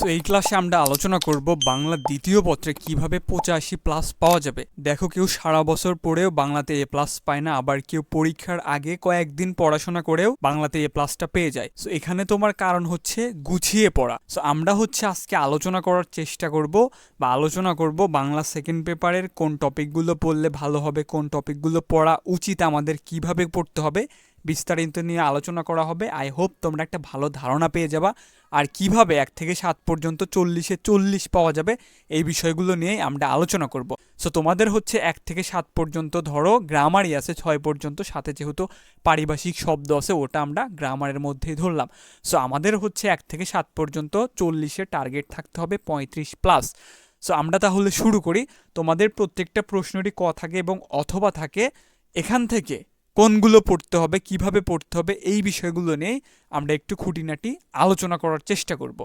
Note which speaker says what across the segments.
Speaker 1: So এই ক্লাসে আমরা আলোচনা করব বাংলা দ্বিতীয় পত্রে কীভাবে পঁচাশি প্লাস পাওয়া যাবে। দেখো কেউ সারা বছর পড়েও বাংলাতে এ প্লাস পায় না, আবার কেউ পরীক্ষার আগে কয়েকদিন পড়াশোনা করেও বাংলাতে এ প্লাসটা পেয়ে যায়। সো এখানে তোমার কারণ হচ্ছে গুছিয়ে পড়া। সো আমরা হচ্ছে আজকে আলোচনা করার চেষ্টা করব বা আলোচনা করব বাংলা সেকেন্ড পেপারের কোন টপিকগুলো পড়লে ভালো হবে, কোন টপিকগুলো পড়া উচিত আমাদের, কীভাবে পড়তে হবে, বিস্তারিত নিয়ে আলোচনা করা হবে। আই হোপ তোমরা একটা ভালো ধারণা পেয়ে যাবা। আর কীভাবে এক থেকে সাত পর্যন্ত চল্লিশে চল্লিশ পাওয়া যাবে এই বিষয়গুলো নিয়েই আমরা আলোচনা করব। সো তোমাদের হচ্ছে এক থেকে সাত পর্যন্ত ধরো গ্রামারই আছে, ছয় পর্যন্ত, সাথে যেহেতু পারিভাষিক শব্দ আছে, ওটা আমরা গ্রামারের মধ্যেই ধরলাম। সো আমাদের হচ্ছে এক থেকে সাত পর্যন্ত চল্লিশে টার্গেট থাকতে হবে পঁয়ত্রিশ প্লাস সো আমরা তাহলে শুরু করি। তোমাদের প্রত্যেকটা প্রশ্নটি ক থাকে এবং অথবা থাকে এখান থেকে। কোনগুলো পড়তে হবে, কীভাবে পড়তে হবে, এই বিষয়গুলো নিয়ে আমরা একটু খুঁটিনাটি আলোচনা করার চেষ্টা করব।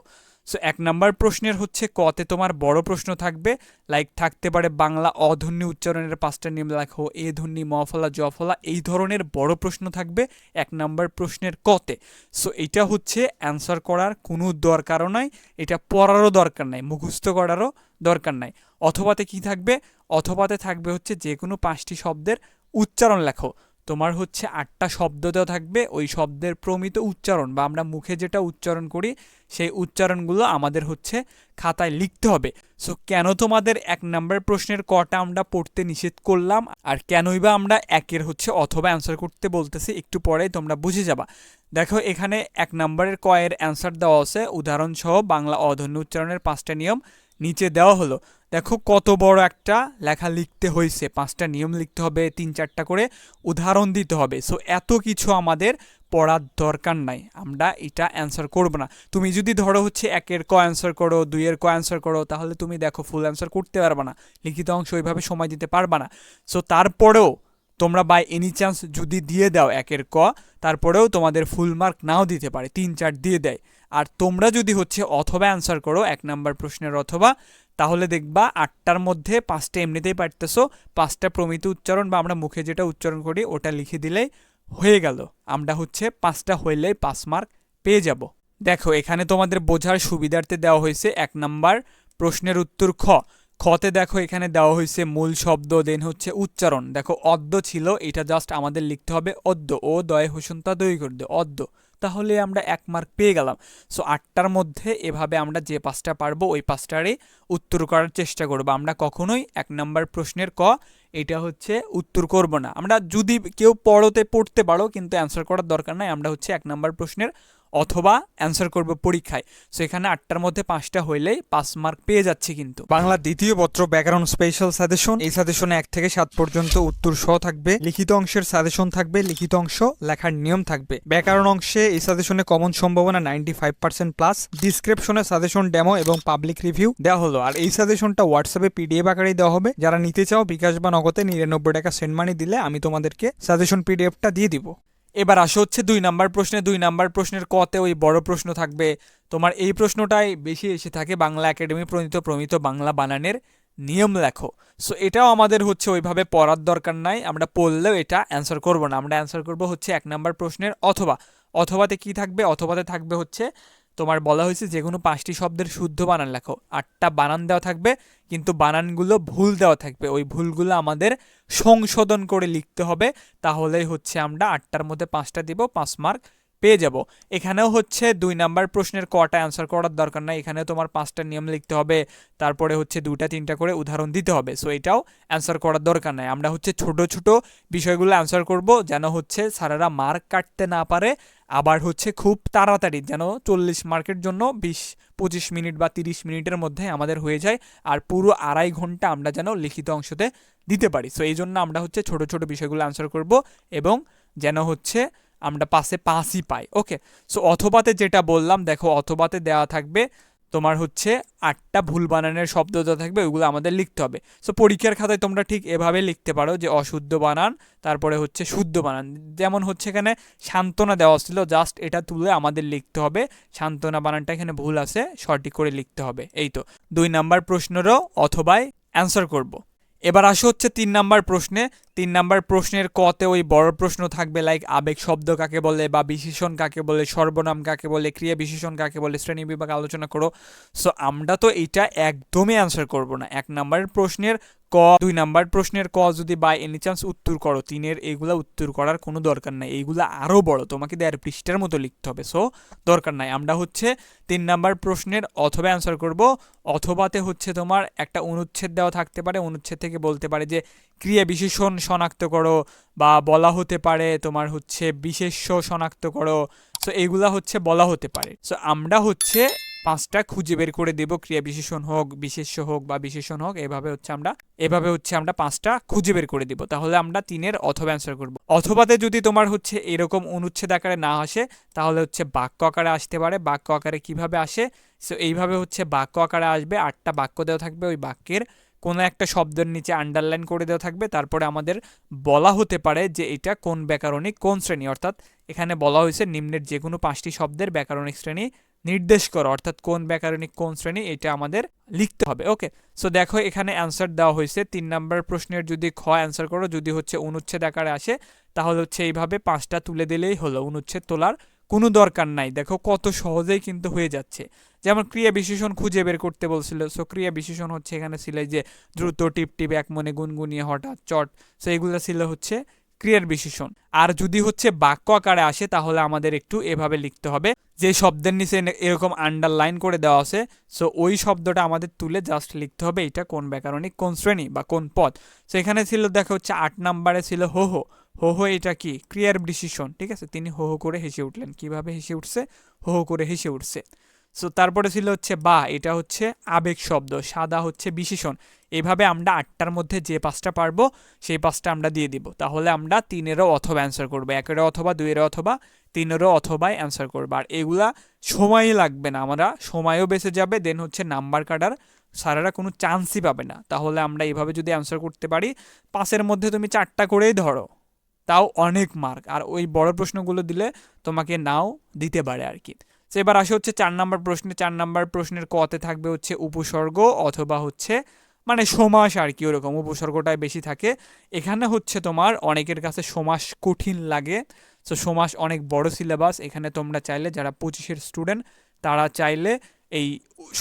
Speaker 1: সো এক নাম্বার প্রশ্নের হচ্ছে, কতে তোমার বড় প্রশ্ন থাকবে লাইক থাকতে পারে বাংলা অধ্বনি উচ্চারণের পাঁচটা নিয়ম লেখো এ ধ্বনি মফলা জফলা এই ধরনের বড় প্রশ্ন থাকবে এক নাম্বার প্রশ্নের কতে। সো এটা হচ্ছে অ্যান্সার করার কোনো দরকারও নাই, এটা পড়ারও দরকার নাই, মুখস্থ করারও দরকার নাই। অথবাতে কি থাকবে? অথবাতে থাকবে হচ্ছে যে কোনো পাঁচটি শব্দের উচ্চারণ লেখো। তোমার হচ্ছে আটটা শব্দ দেওয়া থাকবে, ওই শব্দের প্রমিত উচ্চারণ বা আমরা মুখে যেটা উচ্চারণ করি, সেই উচ্চারণগুলো আমাদের হচ্ছে খাতায় লিখতে হবে। সো কেন তোমাদের এক নম্বর প্রশ্নের কটা আমরা পড়তে নিষেধ করলাম আর কেনই বা আমরা একের হচ্ছে অথবা অ্যান্সার করতে বলতেছি একটু পরেই তোমরা বুঝে যাবা। দেখো, এখানে এক নম্বরের কয়ের অ্যান্সার দেওয়া আছে। উদাহরণসহ বাংলা অধন্য উচ্চারণের পাঁচটা নিয়ম নিচে দেওয়া হলো। দেখো কত বড় একটা লেখা লিখতে হয়েছে। পাঁচটা নিয়ম লিখতে হবে, তিন চারটা করে উদাহরণ দিতে হবে। সো এত কিছু আমাদের পড়ার দরকার নাই। আমরা এটা অ্যান্সার করব না। তুমি যদি ধরো হচ্ছে একের ক অ্যান্সার করো, দুইয়ের ক অ্যান্সার করো, তাহলে তুমি দেখো ফুল অ্যান্সার করতে পারবে না। লিখিত অংশ ওইভাবে সময় দিতে পারবে না। সো তারপরেও তোমরা বাই এনি চান্স যদি দিয়ে দাও একের ক, তারপরেও তোমাদের ফুল মার্ক নাও দিতে পারে, তিন চার দিয়ে দেয়। আর তোমরা যদি হচ্ছে অথবা অ্যান্সার করো, এক নাম্বার প্রশ্নের অথবা তাহলে দেখবা আটটার মধ্যে পাঁচটা এমনিতেই পারতেছো, পাঁচটা প্রমিত উচ্চারণ বা আমরা মুখে যেটা উচ্চারণ করি ওটা লিখে দিলেই হয়ে গেল। আমরা হচ্ছে পাঁচটা হইলেই পাঁচ মার্ক পেয়ে যাব। দেখো, এখানে তোমাদের বোঝার সুবিধার্থে দেওয়া হয়েছে এক নাম্বার প্রশ্নের উত্তর খ। খতে দেখো এখানে দেওয়া হয়েছে মূল শব্দ দেন হচ্ছে উচ্চারণ। দেখো, অদ্য ছিল, এটা জাস্ট আমাদের লিখতে হবে অদ্য। ও, দয়, হোসন্তা দই করতে অদ্য। তাহলে আমরা এক মার্ক পেয়ে গেলাম। সো আটটার মধ্যে এভাবে আমরা যে পাঁচটা পারব, ওই পাঁচটারই উত্তর করার চেষ্টা করব। আমরা কখনোই এক নাম্বার প্রশ্নের ক, এটা হচ্ছে উত্তর করব না। আমরা যদি কেউ পড়তে পড়তে পারো, কিন্তু অ্যান্সার করার দরকার নাই। আমরা হচ্ছে এক নাম্বার প্রশ্নের অথবা অ্যান্সার করব পরীক্ষায়। সো এখানে আটটার মধ্যে পাঁচটা হইলেই পাঁচ মার্ক পেয়ে যাচ্ছে কিন্তু। বাংলা দ্বিতীয় পত্র ব্যাকরণ স্পেশাল সাজেশন এই সাজেশনে এক থেকে সাত পর্যন্ত উত্তর সহ থাকবে। লিখিত অংশের সাজেশন থাকবে, লিখিত অংশ লেখার নিয়ম থাকবে। ব্যাকরণ অংশে এই সাজেশনে কমন সম্ভাবনা নাইনটি ফাইভ পার্সেন্ট প্লাস ডিসক্রিপশনে সাজেশন ডেমো এবং পাবলিক রিভিউ দেওয়া হলো। আর এই সাজেশনটা হোয়াটসঅ্যাপে পিডিএফ আকারেই দেওয়া হবে। যারা নিতে চাও বিকাশ বা নগদে নিরানব্বই টাকা সেন্ড মানি দিলে আমি তোমাদেরকে সাজেশন পিডিএফটা দিয়ে দিব। এবার আসো হচ্ছে দুই নাম্বার প্রশ্নে, দুই নাম্বার প্রশ্নের কতে ওই বড় প্রশ্ন থাকবে। তোমার এই প্রশ্নটাই বেশি এসে থাকে বাংলা একাডেমি প্রণীত প্রমিত বাংলা বানানের নিয়ম লেখো। সো এটাও আমাদের হচ্ছে ওইভাবে পড়ার দরকার নাই, আমরা পড়লেও এটা অ্যান্সার করব না। আমরা অ্যান্সার করব হচ্ছে এক নাম্বার প্রশ্নের অথবা। অথবাতে কি থাকবে? অথবাতে থাকবে হচ্ছে তোমার বলা হয়েছে যে কোনো পাঁচটি শব্দের শুদ্ধ বানান লেখো। আটটা বানান দেওয়া থাকবে, কিন্তু বানানগুলো ভুল দেওয়া থাকবে। ওই ভুলগুলো আমাদের সংশোধন করে লিখতে হবে। তাহলেই হচ্ছে আমরা আটটার মধ্যে পাঁচটা দিব, পাঁচ মার্ক। পেয়ে যাব। এখানেও হচ্ছে দুই নাম্বার প্রশ্নের কটা অ্যান্সার করার দরকার নাই। এখানে তোমার পাঁচটা নিয়ম লিখতে হবে, তারপরে হচ্ছে দুটা তিনটা করে উদাহরণ দিতে হবে। সো এটাও অ্যান্সার করার দরকার নাই। আমরা হচ্ছে ছোট ছোট বিষয়গুলো অ্যান্সার করব যেন হচ্ছে স্যারেরা মার্ক কাটতে না পারে, আবার হচ্ছে খুব তাড়াতাড়ি যেন চল্লিশ মার্কের জন্য বিশ, পঁচিশ মিনিট বা তিরিশ মিনিটের মধ্যে আমাদের হয়ে যায় আর পুরো আড়াই ঘণ্টা আমরা যেন লিখিত অংশতে দিতে পারি। সো এই জন্য আমরা হচ্ছে ছোট ছোট বিষয়গুলো অ্যান্সার করব এবং যেন হচ্ছে আমরা পাশে পাঁচই পাই ওকে সো অথবাতে যেটা বললাম, দেখো, অথবাতে দেওয়া থাকবে তোমার হচ্ছে আটটা ভুল বানানের শব্দ দেওয়া থাকবে, ওইগুলো আমাদের লিখতে হবে। সো পরীক্ষার খাতায় তোমরা ঠিক এভাবে লিখতে পারো যে অশুদ্ধ বানান, তারপরে হচ্ছে শুদ্ধ বানান। যেমন হচ্ছে এখানে সান্ত্বনা দেওয়া ছিল জাস্ট এটা তুলে আমাদের লিখতে হবে, সান্ত্বনা বানানটা এখানে ভুল আছে, সঠিক করে লিখতে হবে, এই তো। দুই নাম্বার প্রশ্নেরও অথবাই অ্যান্সার করব। এবার আসো হচ্ছে তিন নাম্বার প্রশ্নে। তিন নাম্বার প্রশ্নের কতে ওই বড় প্রশ্ন থাকবে লাইক আবেগ শব্দ কাকে বলে বা বিশেষণ কাকে বলে, সর্বনাম কাকে বলে, ক্রিয়া বিশেষণ কাকে বলে, শ্রেণি বিভাগ আলোচনা করো। সো আমরা তো এটা একদমই অ্যান্সার করব না। এক নাম্বারের প্রশ্নের ক, দুই নাম্বার প্রশ্নের ক যদি বাই এনি চান্স উত্তর করো, তিনের এইগুলা উত্তর করার কোনো দরকার নাই এইগুলা আরও বড়, তোমাকে দেড় পৃষ্ঠার মতো লিখতে হবে সো দরকার নাই। আমরা হচ্ছে তিন নাম্বার প্রশ্নের অথবা অ্যান্সার করব, অথবাতে হচ্ছে তোমার একটা অনুচ্ছেদ দেওয়া থাকতে পারে, অনুচ্ছেদ থেকে বলতে পারে যে ক্রিয়া বিশেষণ শনাক্ত করো, বা বলা হতে পারে তোমার হচ্ছে বিশেষ্য শনাক্ত করো সো এইগুলা হচ্ছে বলা হতে পারে। সো আমরা হচ্ছে পাঁচটা খুঁজে বের করে দেব, ক্রিয়া বিশেষণ হোক, বিশেষ্য হোক বা বিশেষণ হোক, এভাবে হচ্ছে আমরা, এভাবে হচ্ছে আমরা পাঁচটা খুঁজে বের করে দিব। তাহলে আমরা তিনের অথবা অ্যান্সার করব। অথবাতে যদি তোমার হচ্ছে এরকম অনুচ্ছেদ আকারে না আসে, তাহলে হচ্ছে বাক্য আকারে আসতে পারে। বাক্য আকারে কীভাবে আসে? সো এইভাবে হচ্ছে বাক্য আকারে আসবে, আটটা বাক্য দেওয়া থাকবে, ওই বাক্যের কোনো একটা শব্দের নিচে আন্ডারলাইন করে দেওয়া থাকবে। তারপরে আমাদের বলা হতে পারে যে এটা কোন ব্যাকরণিক কোন শ্রেণি। অর্থাৎ এখানে বলা হয়েছে নিম্নের যে কোনো পাঁচটি শব্দের ব্যাকরণিক শ্রেণি নির্দেশ করো, অর্থাৎ কোন ব্যাকরণিক কোন শ্রেণি, এটা আমাদের লিখতে হবে। ওকে সো দেখো এখানে অ্যান্সার দেওয়া হয়েছে। তিন নাম্বার প্রশ্নের যদি খ অ্যান্সার করো, যদি হচ্ছে অনুচ্ছেদ আকারে আসে, তাহলে হচ্ছে এইভাবে পাঁচটা তুলে দিলেই হলো, অনুচ্ছেদ তোলার কোনো দরকার নাই। দেখো কত সহজেই কিন্তু হয়ে যাচ্ছে। যেমন ক্রিয়া বিশেষণ খুঁজে বের করতে বলছিল সো ক্রিয়া বিশেষণ হচ্ছে এখানে ছিল যে দ্রুত টিপ টিপ এক মনে গুনগুনিয়ে, হঠাৎ, চট সো এগুলো ছিল হচ্ছে ক্রিয়ার বিশেষণ। আর যদি হচ্ছে বাক্য আকারে আসে, তাহলে আমাদের একটু এভাবে লিখতে হবে। যে শব্দের নিচে এরকম আন্ডারলাইন করে দেওয়া আছে সো ওই শব্দটা আমাদের তুলে জাস্ট লিখতে হবে এটা কোন ব্যাকরণিক, কোন শ্রেণি বা কোন পদ। সো এখানে ছিল, দেখো হচ্ছে আট নাম্বারে ছিল হো হো। হো হো এটা কি? ক্রিয়ার বিশেষণ, ঠিক আছে? তিনি হো হো করে হেসে উঠলেন। কীভাবে হেসে উঠছে? হো হো করে হেসে উঠছে। সো তারপরে ছিল হচ্ছে বা, এটা হচ্ছে আবেগ শব্দ, সাদা হচ্ছে বিশেষণ। এভাবে আমরা আটটার মধ্যে যে পাঁচটা পারব, সেই পাঁচটা আমরা দিয়ে দিব। তাহলে আমরা তিনেরও অথবা অ্যান্সার করব। একেরও অথবা, দুইয়েরও অথবা, তিনেরও অথবাই অ্যান্সার করব। আর এগুলা সময়ই লাগবে না। আমরা সময়ও বেঁচে যাবে দেন হচ্ছে নাম্বার কাটার সারারা কোনো চান্সই পাবে না। তাহলে আমরা এইভাবে যদি অ্যান্সার করতে পারি, পাঁচের মধ্যে তুমি চারটা করেই ধরো। তাও অনেক মার্ক আর ওই বড় প্রশ্নগুলো দিলে তোমাকে নাও দিতে পারে আর কি। তো এবার আসে হচ্ছে চার নাম্বার প্রশ্নে। চার নাম্বার প্রশ্নের কতে থাকবে হচ্ছে উপসর্গ অথবা হচ্ছে মানে সমাস আর কি ওরকম, উপসর্গটাই বেশি থাকে। এখানে হচ্ছে তোমার অনেকের কাছে সমাস কঠিন লাগে। তো সমাস অনেক বড় সিলেবাস এখানে তোমরা চাইলে যারা পঁচিশের স্টুডেন্ট তারা চাইলে এই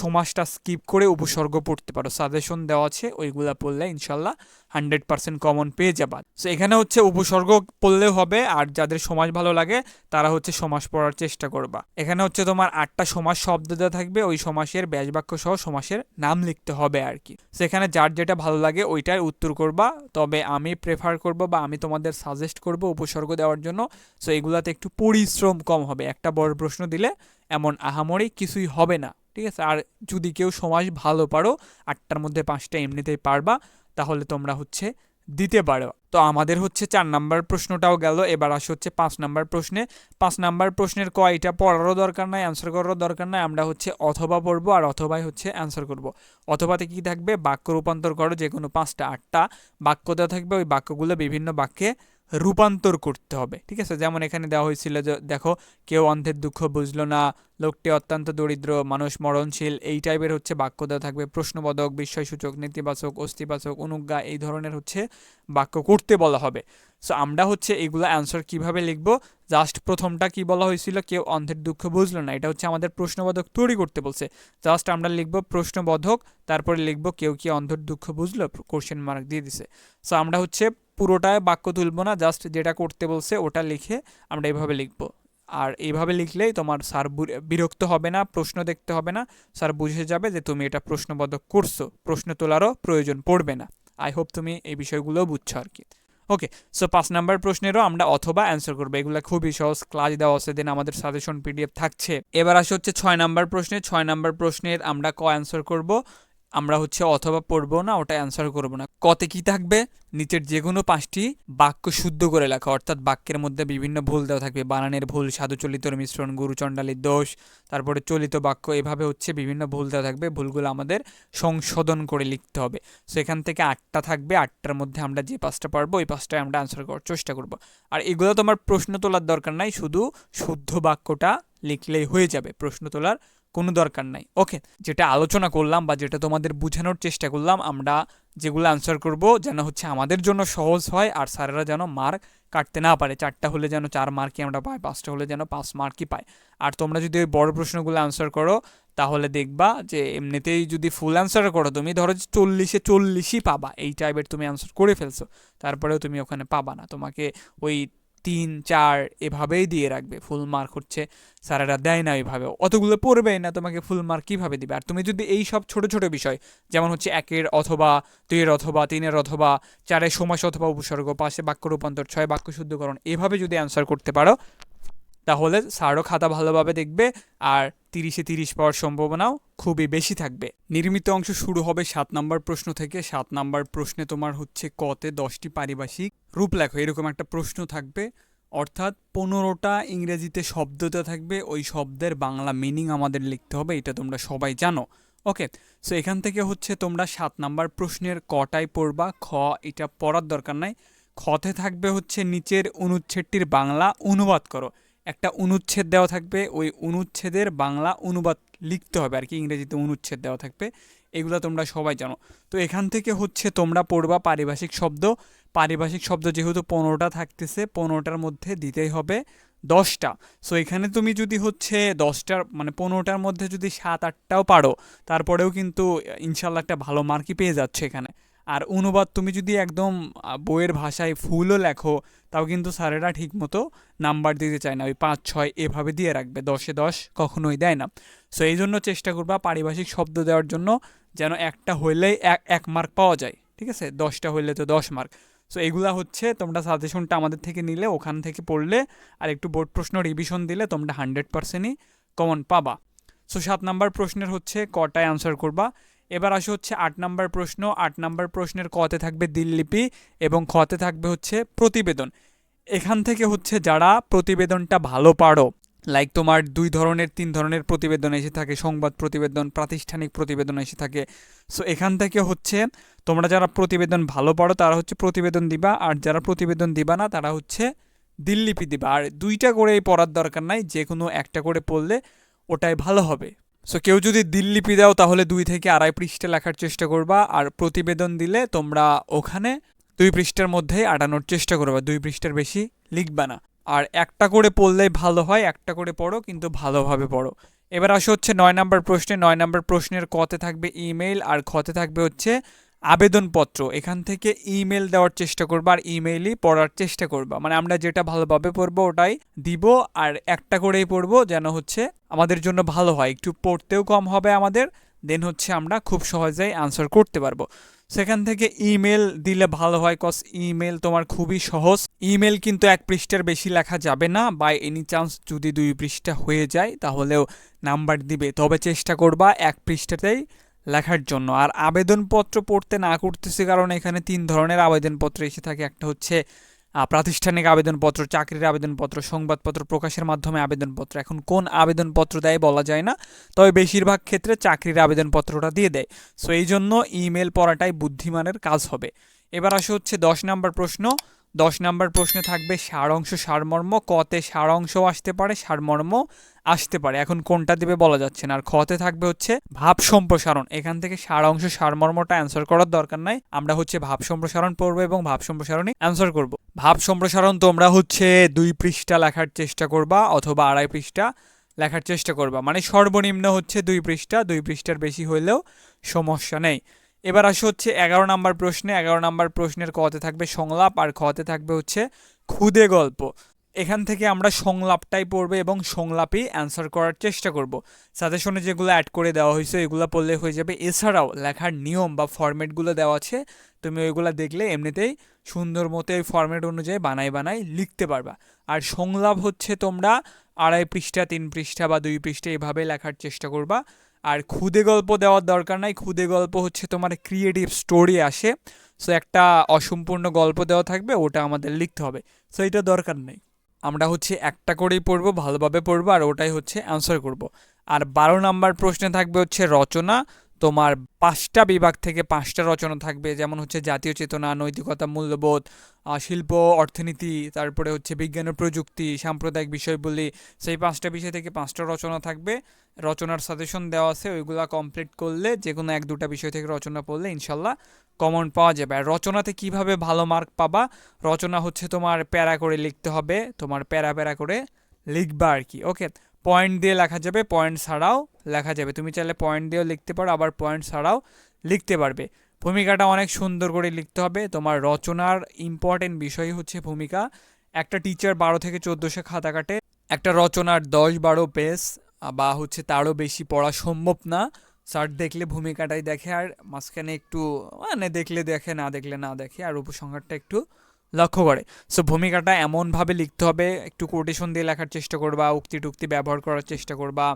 Speaker 1: সমাজটা স্কিপ করে উপসর্গ পড়তে পারো। সাজেশন দেওয়া আছে, ওইগুলা পড়লে ইনশাল্লাহ হান্ড্রেড পার্সেন্ট কমন পেয়ে যাবা। সো এখানে হচ্ছে উপসর্গ পড়লেও হবে, আর যাদের সমাজ ভালো লাগে, তারা হচ্ছে সমাজ পড়ার চেষ্টা করবা। এখানে হচ্ছে তোমার আটটা সমাজ শব্দ দেওয়া থাকবে, ওই সমাসের ব্যাসবাক্য সহ সমাসের নাম লিখতে হবে আর কি। সেখানে যার যেটা ভালো লাগে, ওইটার উত্তর করবা। তবে আমি প্রেফার করব বা আমি তোমাদের সাজেস্ট করব উপসর্গ দেওয়ার জন্য। সো এগুলাতে একটু পরিশ্রম কম হবে। একটা বড় প্রশ্ন দিলে এমন আহামরি কিছুই হবে না। ঠিক আছে? আর যদি কেউ সমাজ ভালো পারো, আটটার মধ্যে পাঁচটা এমনিতেই পারবা, তাহলে তোমরা হচ্ছে দিতে পারো। তো আমাদের হচ্ছে চার নাম্বার প্রশ্নটাও গেল, এবার আসে হচ্ছে পাঁচ নাম্বার প্রশ্নে। পাঁচ নাম্বার প্রশ্নের কয়টা পড়ারও দরকার নাই অ্যান্সার করারও দরকার নাই, আমরা হচ্ছে অথবা পড়ব আর অথবাই হচ্ছে অ্যান্সার করব। অথবাতে কি থাকবে? বাক্য রূপান্তর করো যে কোনো পাঁচটা, আটটা বাক্য দেওয়া থাকবে, ওই বাক্যগুলো বিভিন্ন বাক্যে রূপান্তর করতে হবে, ঠিক আছে? যেমন এখানে দেওয়া হয়েছিল যে, দেখো, কেউ অন্ধের দুঃখ বুঝলো না, লোকটি অত্যন্ত দরিদ্র, মানুষ মরণশীল, এই টাইপের হচ্ছে বাক্য দেওয়া থাকবে। প্রশ্নবোধক, বিস্ময়সূচক, নেতিবাচক, অস্থিবাচক, অনুজ্ঞা, এই ধরনের হচ্ছে বাক্য করতে বলা হবে। সো আমরা হচ্ছে এগুলো অ্যান্সার কীভাবে লিখব? জাস্ট প্রথমটা কি বলা হয়েছিল? কেউ অন্ধের দুঃখ বুঝলো না, এটা হচ্ছে আমাদের প্রশ্নবোধক তৈরি করতে বলছে। জাস্ট আমরা লিখব প্রশ্নবোধক, তারপরে লিখব কেউ কি অন্ধের দুঃখ বুঝলো? কোশ্চেন মার্ক দিয়ে দিছে। সো আমরা হচ্ছে পুরোটায় বাক্য তুলব না জাস্ট যেটা করতে বলছে ওটা লিখে আমরা এইভাবে লিখব। আর এইভাবে লিখলেই তোমার স্যার বিরক্ত হবে না, প্রশ্ন দেখতে হবে না, স্যার বুঝে যাবে যে তুমি এটা প্রশ্নবোধক করছ, প্রশ্ন তোলারও প্রয়োজন পড়বে না। আই হোপ তুমি এই বিষয়গুলো বুঝছ আর কি। ওকে সো পাঁচ নাম্বার প্রশ্নেরও আমরা অথবা অ্যান্সার করব। এগুলো খুবই সহজ ক্লাস দেওয়া আছে দেন আমাদের সাজেশন পিডিএফ থাকছে। এবার আসে হচ্ছে ছয় নাম্বার প্রশ্নে। ছয় নাম্বার প্রশ্নের আমরা ক অ্যান্সার করব? আমরা হচ্ছে অথবা পড়ব না, ওটা অ্যান্সার করব না। কতে কি থাকবে? নিচের যে কোনো পাঁচটি বাক্য শুদ্ধ করে লেখা। অর্থাৎ বাক্যের মধ্যে বিভিন্ন ভুল দেওয়া থাকবে। বানানের ভুল সাধুচলিতর মিশ্রণ, গুরুচণ্ডালির দোষ, তারপরে চলিত বাক্য, এভাবে হচ্ছে বিভিন্ন ভুল দেওয়া থাকবে। ভুলগুলো আমাদের সংশোধন করে লিখতে হবে। সো এখান থেকে আটটা থাকবে। আটটার মধ্যে আমরা যে পাঁচটা পারব ওই পাঁচটায় আমরা অ্যান্সার করার চেষ্টা করব। আর এগুলো তোমার প্রশ্ন তোলার দরকার নাই, শুধু শুদ্ধ বাক্যটা লিখলেই হয়ে যাবে। প্রশ্ন তোলার কোনো দরকার নাই। ওকে যেটা আলোচনা করলাম বা যেটা তোমাদের বোঝানোর চেষ্টা করলাম, আমরা যেগুলো আনসার করব যেন হচ্ছে আমাদের জন্য সহজ হয় আর স্যারেরা যেন মার্ক কাটতে না পারে। চারটা হলে যেন চার মার্কই আমরা পাই, পাঁচটা হলে যেন পাঁচ মার্কই পাই। আর তোমরা যদি ওই বড় প্রশ্নগুলো আনসার করো, তাহলে দেখবা যে এমনিতেই যদি ফুল অ্যান্সার করো, তুমি ধরো যে চল্লিশে চল্লিশই পাবা, এই টাইপের তুমি অ্যান্সার করে ফেলছো, তারপরেও তুমি ওখানে পাবা না। তোমাকে ওই তিন, চার এভাবেই দিয়ে রাখবে। ফুল মার্ক হচ্ছে, স্যারেরা দেয় না ওইভাবে। অতগুলো পড়বে না, তোমাকে ফুল মার্ক কীভাবে দিবে? আর তুমি যদি এই সব ছোট ছোট বিষয়, যেমন হচ্ছে একের অথবা দুইয়ের অথবা তিনের অথবা চারের সমাস অথবা উপসর্গ পাশে বাক্য রূপান্তর, ছয় বাক্য শুদ্ধকরণ, এভাবে যদি অ্যান্সার করতে পারো, তাহলে স্যারও খাতা ভালোভাবে দেখবে, আর তিরিশে তিরিশ পাওয়ার সম্ভাবনাও খুবই বেশি থাকবে। নির্মিত অংশ শুরু হবে সাত নাম্বার প্রশ্ন থেকে। সাত নাম্বার প্রশ্নে তোমার হচ্ছে কতে দশটি পারিভাষিক রূপ লেখো এরকম একটা প্রশ্ন থাকবে। অর্থাৎ পনেরোটা ইংরেজিতে শব্দ দেওয়া থাকবে, ওই শব্দের বাংলা মিনিং আমাদের লিখতে হবে, এটা তোমরা সবাই জানো। ওকে সো এখান থেকে হচ্ছে তোমরা সাত নাম্বার প্রশ্নের কটাই পড়বা, খ এটা পড়ার দরকার নাই। খতে থাকবে হচ্ছে নিচের অনুচ্ছেদটির বাংলা অনুবাদ করো। একটা অনুচ্ছেদ দেওয়া থাকবে, ওই অনুচ্ছেদের বাংলা অনুবাদ লিখতে হবে আর কি, ইংরেজিতে অনুচ্ছেদ দেওয়া থাকবে। এগুলো তোমরা সবাই জানো। তো এখান থেকে হচ্ছে তোমরা পড়বা পারিভাষিক শব্দ। পারিভাষিক শব্দ যেহেতু পনেরোটা থাকতেছে, পনেরোটার মধ্যে দিতেই হবে দশটা। সো এখানে তুমি যদি হচ্ছে দশটার মানে পনেরোটার মধ্যে যদি সাত আটটাও পারো, তারপরেও কিন্তু ইনশাল্লাহ একটা ভালো মার্কই পেয়ে যাচ্ছে এখানে। আর অনুবাদ তুমি যদি একদম বইয়ের ভাষায় ফুলও লেখো, তাও কিন্তু স্যারেরা ঠিক মতো নাম্বার দিতে চায় না। ওই পাঁচ, ছয় এভাবে দিয়ে রাখবে, দশে দশ কখনোই দেয় না। সো এই জন্য চেষ্টা করবা পারিভাষিক শব্দ দেওয়ার জন্য যেন একটা হইলেই এক এক মার্ক পাওয়া যায়, ঠিক আছে? দশটা হইলে তো দশ মার্ক সো এগুলা হচ্ছে তোমরা সাজেশনটা আমাদের থেকে নিলে, ওখান থেকে পড়লে আর একটু বোর্ড প্রশ্ন রিভিশন দিলে তোমরা হান্ড্রেড পার্সেন্টই কমন পাবা। সো সাত নাম্বার প্রশ্নের হচ্ছে কটায় আনসার করবা? এবার আসে হচ্ছে আট নাম্বার প্রশ্ন। আট নাম্বার প্রশ্নের কতে থাকবে দিল্লিপি এবং খতে থাকবে হচ্ছে প্রতিবেদন। এখান থেকে হচ্ছে যারা প্রতিবেদনটা ভালো পারো লাইক তোমার দুই ধরনের, তিন ধরনের প্রতিবেদন এসে থাকে, সংবাদ প্রতিবেদন, প্রাতিষ্ঠানিক প্রতিবেদন এসে থাকে। সো এখান থেকে হচ্ছে তোমরা যারা প্রতিবেদন ভালো পারো, তারা হচ্ছে প্রতিবেদন দিবা, আর যারা প্রতিবেদন দিবা না, তারা হচ্ছে দিল্লিপি দিবা। আর দুইটা করেই পড়ার দরকার নাই যে কোনো একটা করে পড়লে ওটাই ভালো হবে। সো কেউ যদি দিল্লিপি দাও, তাহলে দুই থেকে আড়াই পৃষ্ঠে লেখার চেষ্টা করবা, আর প্রতিবেদন দিলে তোমরা ওখানে দুই পৃষ্ঠের মধ্যেই আটানোর চেষ্টা করবা, দুই পৃষ্ঠের বেশি লিখবা না। আর একটা করে পড়লেই ভালো হয়, একটা করে পড়ো, কিন্তু ভালোভাবে পড়ো। এবার আসে হচ্ছে নয় নম্বর প্রশ্নে, নয় নাম্বার প্রশ্নের কতে থাকবে ইমেইল, আর খতে থাকবে হচ্ছে আবেদনপত্র, এখান থেকে ইমেল দেওয়ার চেষ্টা করবা আর ইমেইলই পড়ার চেষ্টা করবা। মানে আমরা যেটা ভালোভাবে পড়ব ওটাই দিব আর একটা করেই পড়ব যেন হচ্ছে আমাদের জন্য ভালো হয়। একটু পড়তেও কম হবে আমাদের, দেন হচ্ছে আমরা খুব সহজেই আনসার করতে পারব। সেখান থেকে ইমেল দিলে ভালো হয় কজ ইমেল তোমার খুবই সহজ। ইমেল কিন্তু এক পৃষ্ঠার বেশি লেখা যাবে না। বাই এনি চান্স যদি দুই পৃষ্ঠা হয়ে যায় তাহলেও নাম্বার দিবে। তবে চেষ্টা করবা এক পৃষ্ঠাতেই লেখার জন্য। আর আবেদনপত্র পড়তে না করতেছে কারণ এখানে তিন ধরনের আবেদনপত্র এসে থাকে। একটা হচ্ছে প্রাতিষ্ঠানিক আবেদনপত্র, চাকরির আবেদনপত্র, সংবাদপত্র প্রকাশের মাধ্যমে আবেদনপত্র। এখন কোন আবেদনপত্র দেয় বলা যায় না, তবে বেশিরভাগ ক্ষেত্রে চাকরির আবেদনপত্রটা দিয়ে দেয়। সো এই জন্য ইমেল পড়াটাই বুদ্ধিমানের কাজ হবে। এবার আসে হচ্ছে দশ নাম্বার প্রশ্ন। দশ নাম্বার প্রশ্নে থাকবে, সারাংশ সারমর্ম, কতে সারাংশ আসতে পারে, সারমর্ম আসতে পারে। এখন কোনটা দেবে বলা যাচ্ছে না। আর খতে থাকবে হচ্ছে ভাব সম্প্রসারণ। এখান থেকে সারাংশ সারমর্মটা অ্যান্সার করার দরকার নাই। আমরা হচ্ছে ভাব সম্প্রসারণ পড়ব এবং ভাব সম্প্রসারণই অ্যান্সার করব। ভাব সম্প্রসারণ তোমরা হচ্ছে দুই পৃষ্ঠা লেখার চেষ্টা করবা অথবা আড়াই পৃষ্ঠা লেখার চেষ্টা করবা। মানে সর্বনিম্ন হচ্ছে দুই পৃষ্ঠা, দুই পৃষ্ঠার বেশি হইলেও সমস্যা নেই। এবার আসে হচ্ছে এগারো নাম্বার প্রশ্নে। এগারো নাম্বার প্রশ্নের কতে থাকবে সংলাপ আর খতে থাকবে হচ্ছে খুদে গল্প। এখান থেকে আমরা সংলাপটাই পড়বে এবং সংলাপই অ্যান্সার করার চেষ্টা করব। সাজেশনে যেগুলো অ্যাড করে দেওয়া হয়েছে, এগুলো পড়লে হয়ে যাবে। এছাড়াও লেখার নিয়ম বা ফরম্যাটগুলো দেওয়া আছে, তুমি ওইগুলো দেখলে এমনিতেই সুন্দর মতো এই ফরম্যাট অনুযায়ী বানাই বানাই লিখতে পারবা। আর সংলাপ হচ্ছে তোমরা আড়াই পৃষ্ঠা, তিন পৃষ্ঠা বা দুই পৃষ্ঠা এভাবে লেখার চেষ্টা করবা। আর খুদে গল্প দেওয়ার দরকার নাই। খুদে গল্প হচ্ছে তোমার ক্রিয়েটিভ স্টোরি আসে। সো একটা অসম্পূর্ণ গল্প দেওয়া থাকবে, ওটা আমাদের লিখতে হবে। সো এটা দরকার নেই। আমরা হচ্ছে একটা করেই পড়ব, ভালোভাবে পড়ব, আর ওটাই হচ্ছে অ্যান্সার করব। আর বারো নাম্বার প্রশ্নে থাকবে হচ্ছে রচনা তোমার পাঁচটা বিভাগ থেকে পাঁচটা রচনা থাকবে। যেমন হচ্ছে জাতীয় চেতনা, নৈতিকতা, মূল্যবোধ শিল্প, অর্থনীতি, তারপরে হচ্ছে বিজ্ঞান ও প্রযুক্তি, সাম্প্রদায়িক বিষয়গুলি, সেই পাঁচটা বিষয় থেকে পাঁচটা রচনা থাকবে। রচনার সাজেশন দেওয়া আছে, ওইগুলা কমপ্লিট করলে যে কোনো এক দুটা বিষয় থেকে রচনা পড়লে ইনশাল্লাহ কমন পাওয়া যাবে। আর রচনাতে কীভাবে ভালো মার্ক পাবা? রচনা হচ্ছে তোমার প্যারা করে লিখতে হবে, তোমার প্যারা প্যারা করে লিখবা আর কি ওকে পয়েন্ট দিয়ে লেখা যাবে পয়েন্ট ছাড়াও লেখা যাবে। তুমি চাইলে পয়েন্ট দিয়েও লিখতে পারো, আবার পয়েন্ট ছাড়াও লিখতে পারবে। ভূমিকাটা অনেক সুন্দর করে লিখতে হবে। তোমার রচনার ইম্পর্টেন্ট বিষয় হচ্ছে ভূমিকা। একটা টিচার বারো থেকে চোদ্দোশো খাতা কাটে। একটা রচনার দশ বারো পেজ বা হচ্ছে তারও বেশি পড়া সম্ভব না। স্যার দেখলে ভূমিকাটাই দেখে, আর মাঝখানে একটু মানে দেখলে দেখে, না দেখলে না দেখে, আর উপসংহারটা একটু লক্ষ্য করে। সো ভূমিকাটা এমনভাবে লিখতে হবে, একটু কোটেশন দিয়ে লেখার চেষ্টা করবা উক্তি টুক্তি ব্যবহার করার চেষ্টা করবা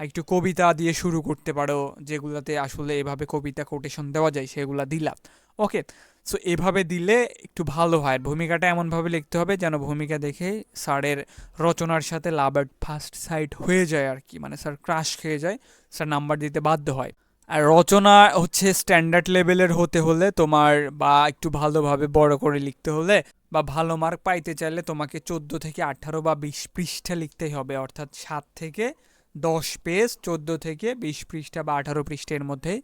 Speaker 1: একটু কবিতা দিয়ে শুরু করতে পারো, যেগুলোতে আসলে এভাবে কবিতা কোটেশন দেওয়া যায়, সেগুলা দিলা। ওকে সো এভাবে দিলে একটু ভালো হয়। ভূমিকাটা এমনভাবে লিখতে হবে যেন ভূমিকা দেখে স্যারের রচনার সাথে লাভ ফার্স্ট সাইড হয়ে যায় আর কি মানে স্যার ক্রাশ খেয়ে যায়, স্যার নাম্বার দিতে বাধ্য হয়। রচনা হচ্ছে স্ট্যান্ডার্ড লেভেলের হতে হলে তোমার বা একটু ভালোভাবে বড় করে লিখতে হলে বা ভালো মার্ক পাইতে চাইলে তোমাকে চোদ্দ থেকে আঠারো বা বিশ পৃষ্ঠা লিখতেই হবে। অর্থাৎ সাত থেকে দশ পেজ চোদ্দ থেকে বিশ পৃষ্ঠা বা আঠারো পৃষ্ঠের মধ্যে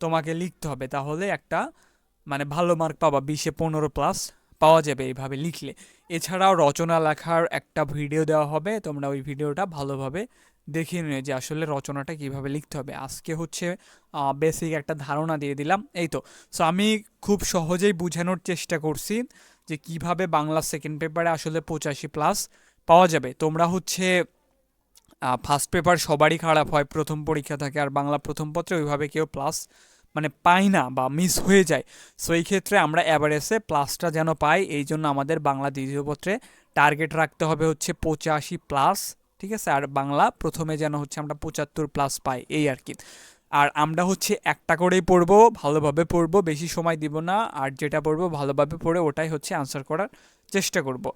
Speaker 1: তোমাকে লিখতে হবে। তাহলে একটা মানে ভালো মার্ক পাবা, বিশে পনেরো প্লাস পাওয়া যাবে এইভাবে লিখলে। এছাড়াও রচনা লেখার একটা ভিডিও দেওয়া হবে, তোমরা ওই ভিডিওটা ভালোভাবে দেখে নিও যে আসলে রচনাটা কীভাবে লিখতে হবে। আজকে হচ্ছে বেসিক একটা ধারণা দিয়ে দিলাম। এই তো। সো আমি খুব সহজেই বোঝানোর চেষ্টা করছি যে কীভাবে বাংলা সেকেন্ড পেপারে আসলে পঁচাশি প্লাস পাওয়া যাবে। তোমরা হচ্ছে ফার্স্ট পেপার সবারই খারাপ হয়, প্রথম পরীক্ষা থাকে আর বাংলা প্রথম পত্রে ওইভাবে কেউ প্লাস মানে পাই না বা মিস হয়ে যায়। সো এই ক্ষেত্রে আমরা অ্যাভারেজে প্লাসটা যেন পাই, এই জন্য আমাদের বাংলা দ্বিতীয় পত্রে টার্গেট রাখতে হবে হচ্ছে পঁচাশি প্লাস ঠিক আছে? আর বাংলা প্রথমে যেন হচ্ছে আমরা পঁচাত্তর প্লাস পাই, এই আর কি। আর আমরা হচ্ছে একটা করেই পড়ব, ভালোভাবে পড়ব, বেশি সময় দিব না, আর যেটা পড়ব ভালোভাবে পড়ে ওটাই হচ্ছে আনসার করার চেষ্টা করব।